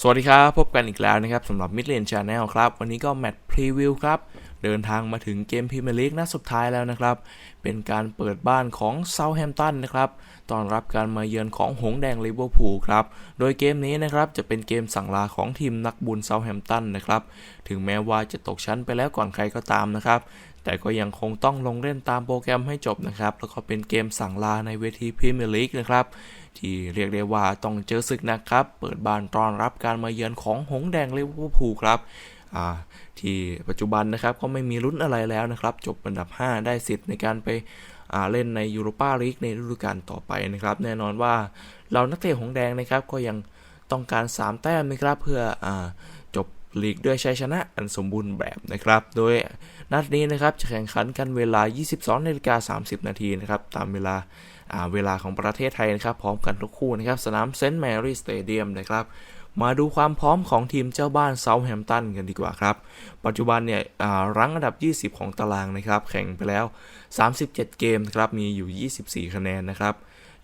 สวัสดีครับ พบกันอีกแล้วนะครับสำหรับ Mid Lane Channel ครับ วันนี้ก็แมตช์พรีวิวครับ เดินทางมาถึงเกมพรีเมียร์ลีกนัดสุดท้ายแล้วนะครับ เป็นการเปิดบ้านของเซาแฮมป์ตันนะครับต้อนรับการมาเยือนของหงแดงลิเวอร์พูลครับ โดยเกมนี้นะครับจะเป็นเกมสั่งลาของทีมนักบุญเซาแฮมป์ตันนะครับ ถึงแม้ว่าจะตกชั้นไปแล้วก่อนใครก็ตามนะครับ แต่ก็ยังคงต้องลงเล่นตามโปรแกรมให้จบนะครับ แล้วก็เป็นเกมสั่งลาในเวทีพรีเมียร์ลีกนะครับ ที่เรียกได้ว่าต้องเจอศึกนะครับ เปิดบ้านต้อนรับการมาเยือนของหงส์แดงลิเวอร์พูลครับที่ปัจจุบันนะครับก็ไม่มีลุ้นอะไรแล้วนะครับ จบอันดับ 5 ได้สิทธิ์ในการไปเล่นในยูโรปาลีกในฤดูกาลต่อไปนะครับ แน่นอนว่าเรานักเตะหงส์แดงนะครับก็ยังต้องการ 3 แต้มนะครับเพื่ออ ลีกด้วยชัยชนะอันสมบูรณ์แบบนะครับ โดยนัดนี้นะครับจะแข่งขันกันเวลา 22นาฬิกา30 นาทีนะครับ ตามเวลาเวลาของประเทศไทยนะครับ พร้อมกันทุกคู่นะครับ สนามเซนต์แมรี่สเตเดียมนะครับมาดูความพร้อมของทีมเจ้าบ้านเซาท์แฮมป์ตันกันดีกว่าครับ ปัจจุบันเนี่ยรั้งอันดับ 20 ของตารางนะครับ แข่งไปแล้ว 37 เกมนะครับ มีอยู่ 24 คะแนนนะครับ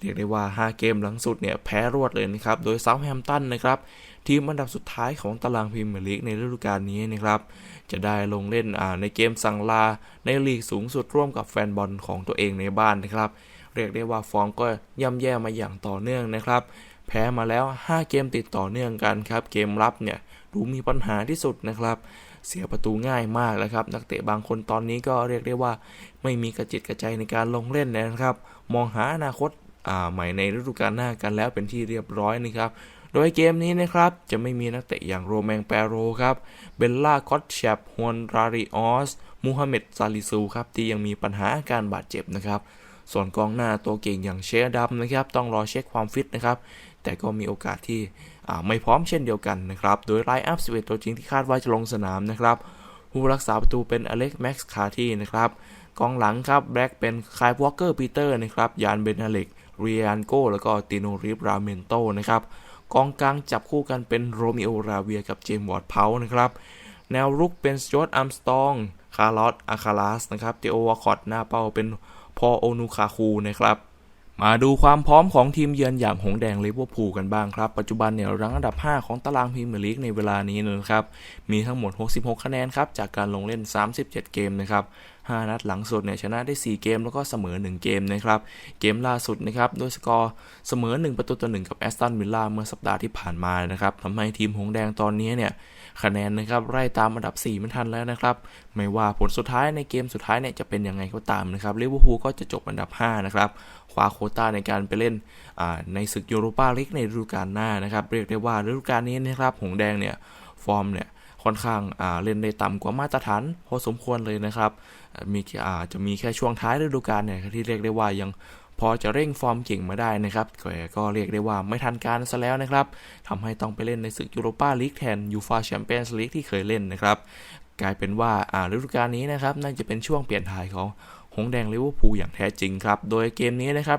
เรียกได้ว่า 5 เกมหลังสุดเนี่ยแพ้รวดเลยนะครับ โดยเซาท์แฮมป์ตันนะครับทีมอันดับสุดท้ายของตารางพรีเมียร์ลีกในฤดูกาลนี้นะครับจะได้ลงเล่นในเกมสังลา ในลีกสูงสุดร่วมกับแฟนบอลของตัวเองในบ้านนะครับ เรียกได้ว่าฟอร์มก็ย่ำแย่มาอย่างต่อเนื่องนะครับ แพ้มาแล้ว 5 เกมติดต่อเนื่องกันครับ เกมรับเนี่ยดูมีปัญหาที่สุดนะครับ เสียประตูง่ายมากแล้วครับ นักเตะบางคนตอนนี้ก็เรียกได้ว่า ไม่มีกระจิตกระใจในการลงเล่นนะครับ มองหาอนาคต ใหม่ในฤดูกาลหน้ากันแล้วเป็นที่เรียบร้อยนะครับโดยเกมนี้นะครับจะไม่มีนักเตะอย่างโรแมงแปโรครับ เบลล่าคอตแชปฮวนราริออส มูฮัมเหม็ดซาลิซูครับที่ยังมีปัญหาอาการบาดเจ็บนะครับ ส่วนกองหน้าตัวเก่งอย่างเชดัมนะครับต้องรอเช็คความฟิตนะครับ แต่ก็มีโอกาสที่ไม่พร้อมเช่นเดียวกันนะครับ โดยไลน์อัพ11ตัวจริงที่คาดว่าจะลงสนามนะครับ ผู้รักษาประตูเป็นอเล็กแม็กซ์คาร์ทีนะครับ กองหลังครับแบล็กเป็นคายวอลเกอร์ปีเตอร์นะครับ ยานเบนฮาเล็ก เรียนโกแล้วก็ติโนริบราเมนโตนะครับกองกลางจับคู่กันเป็นโรมิโอราเวียกับเจมส์วอร์ดเพานะครับแนวรุกเป็นสจอร์ดอัมสตอง คาร์ลอสอาคาลัสนะครับเตโอวาคอตหน้าเป้าเป็นพอโอนูคาคูนะครับมาดูความพร้อมของทีมเยือนอย่างหงแดงลิเวอร์พูลกันบ้างครับ ปัจจุบันเนี่ยรั้งอันดับ 5 ของตารางพรีเมียร์ลีกในเวลานี้นะครับ มีทั้งหมด 66 คะแนนครับ จากการลงเล่น 37 เกมนะครับ 5 นัดหลังสุดเนี่ยชนะได้ 4 เกมแล้วก็เสมอ 1 เกมนะครับ เกมล่าสุดนะครับด้วยสกอร์เสมอ 1 ประตูต่อ1กับแอสตันวิลล่าเมื่อสัปดาห์ที่ผ่านมานะครับทำให้ทีมหงแดงตอนนี้เนี่ยคะแนนนะครับไล่ตามอันดับ 4 ไม่ทันแล้วนะครับ ไม่ว่าผลสุดท้ายในเกมสุดท้ายเนี่ยจะเป็นยังไงก็ตามนะครับลิเวอร์พูลก็จะจบอันดับ 5 นะครับคว้าโคต้าในการไปเล่นในศึกยูโรปาลีกในฤดูกาลหน้านะครับ เรียกได้ว่าฤดูกาลนี้นะครับหงแดงเนี่ยฟอร์มเนี่ย ค่อนข้างอ่าเล่นได้ต่ำกว่ามาตรฐานพอสมควรเลยนะครับมีอ่าจะมีแค่ช่วงท้ายฤดูกาลเนี่ยที่เรียกได้ว่ายังพอจะเร่งฟอร์มเก่งมาได้นะครับแต่ก็เรียกได้ว่าไม่ทันการซะแล้วนะครับทำให้ต้องไปเล่นในศึกยูโรปาลีกแทนยูฟาแชมเปี้ยนส์ลีกที่เคยเล่นนะครับ กลายเป็นว่าอ่าฤดูกาลนี้นะครับน่าจะเป็นช่วงเปลี่ยนถ่ายของ หงแดงลิเวอร์พูลอย่างแท้จริงครับ โดยเกมนี้นะครับ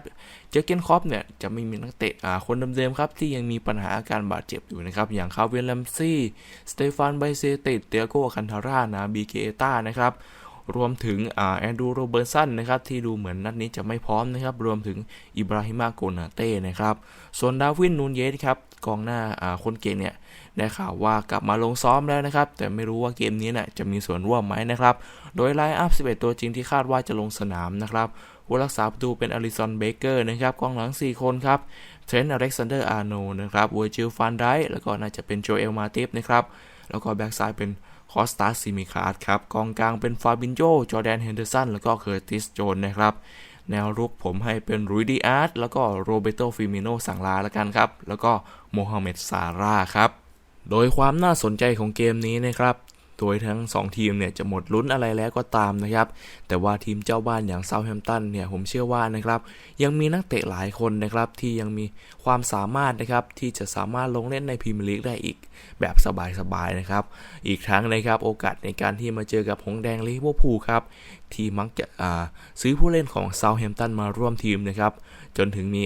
เจอเกนคอปเนี่ยจะไม่มีนักเตะอ่าคนเดิมๆครับ ที่ยังมีปัญหาอาการบาดเจ็บอยู่นะครับ อย่างคาเวนลัมซี่ สเตฟานไบเซติเตียโกคันทาร่านาบีเกต้านะครับ รวมถึงแอนดูโรเบิร์สันนะครับที่ดูเหมือนนัดนี้จะไม่พร้อมนะครับ รวมถึงอิบราฮิมาโกนาเต้นะครับ ส่วนดาวินนูนเยสครับกองหน้าคนเก่งเนี่ยได้ข่าวว่ากลับมาลงซ้อมแล้วนะครับ แต่ไม่รู้ว่าเกมนี้เนี่ยจะมีส่วนร่วมไหมนะครับ โดยไลน์อัพ 11 ตัวจริงที่คาดว่าจะลงสนามนะครับผู้รักษาประตูเป็นอลิสันเบเกอร์นะครับกองหลัง 4 คนครับเทรนต์อเล็กซานเดอร์อาร์โนนะครับเวอร์จิลฟันไดแล้วก็น่าจะเป็นโจเอลมาติฟนะครับแล้วก็แบ็กซ้ายเป็น คอสตาซิมิคาร์ดครับกองกลางเป็นฟาบินโจจอแดนเฮนเดอร์สันแล้วก็เคอร์ติสโจนนะครับแนวรุกผมให้เป็นรุยดีอาร์ตแล้วก็โรเบโตฟิมิโนสังลาแล้วกันครับ แล้วก็โมฮัมเหม็ดซาร่าครับ โดยความน่าสนใจของเกมนี้นะครับ โดยทั้ง 2 ทีมเนี่ยจะหมดลุ้นอะไรแล้วก็ตามนะครับ แต่ว่าทีมเจ้าบ้านอย่างเซาแฮมป์ตันเนี่ยผมเชื่อว่านะครับ ยังมีนักเตะหลายคนนะครับที่ยังมีความสามารถนะครับที่จะสามารถลงเล่นในพรีเมียร์ลีกได้อีกแบบสบายๆนะครับ อีกทั้งนะครับโอกาสในการที่มาเจอกับหงแดงลิเวอร์พูลครับที่มักจะซื้อผู้เล่นของเซาแฮมป์ตันมาร่วมทีมนะครับจนถึงมี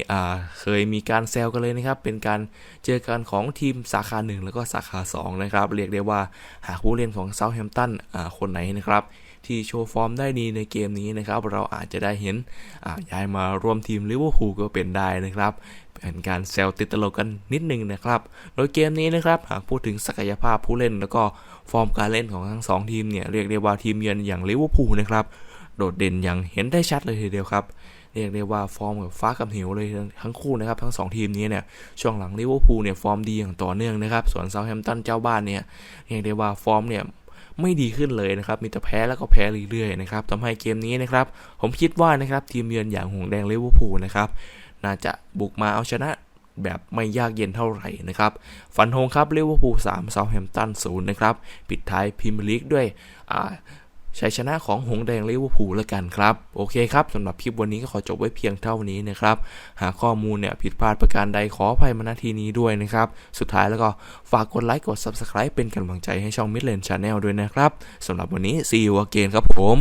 เคยมีการแซวกันเลยนะครับ เป็นการเจอกันของทีมสาขา 1 แล้วก็สาขา 2 นะครับ เรียกได้ว่าหากผู้เล่นของเซาท์แฮมป์ตันคนไหนนะครับที่โชว์ฟอร์มได้ดีในเกมนี้นะครับ เราอาจจะได้เห็นย้ายมาร่วมทีมลิเวอร์พูลก็เป็นได้นะครับ เป็นการแซวติดตลกกันนิดนึงนะครับ โดยเกมนี้นะครับ หากพูดถึงศักยภาพผู้เล่น แล้วก็ฟอร์มการเล่นของทั้งสองทีมเนี่ย เรียกได้ว่าทีมเยือนอย่างลิเวอร์พูลนะครับ โดดเด่นอย่างเห็นได้ชัดเลยทีเดียวครับ เรียกได้ว่าฟอร์มกับฟ้ากับเหวเลยทั้งคู่นะครับทั้งสองทีมนี้เนี่ยช่วงหลังลิเวอร์พูลเนี่ยฟอร์มดีอย่างต่อเนื่องนะครับส่วนเซาท์แฮมป์ตันเจ้าบ้านเนี่ยเรียกได้ว่าฟอร์มเนี่ยไม่ดีขึ้นเลยนะครับ มีแต่แพ้แล้วก็แพ้เรื่อยๆนะครับทำให้เกมนี้นะครับ ผมคิดว่านะครับทีมเยือนอย่างหงแดงลิเวอร์พูลนะครับ น่าจะบุกมาเอาชนะแบบไม่ยากเย็นเท่าไหร่นะครับ ฟันธงครับลิเวอร์พูล3เซาแฮมป์ตัน0นะครับ ปิดท้ายพรีเมียร์ลีกด้วยอ่า ชัยชนะของหงแดงลิเวอร์พูลแล้วกันครับ โอเคครับสำหรับคลิปวันนี้ก็ขอจบไว้เพียงเท่านี้นะครับ หากข้อมูลเนี่ยผิดพลาดประการใดขออภัยมาณทีนี้ด้วยนะครับ สุดท้ายแล้วก็ฝากกดไลค์กด Subscribe เป็นกำลังใจให้ช่อง Midland Channel ด้วยนะครับสำหรับวันนี้ see you again ครับผม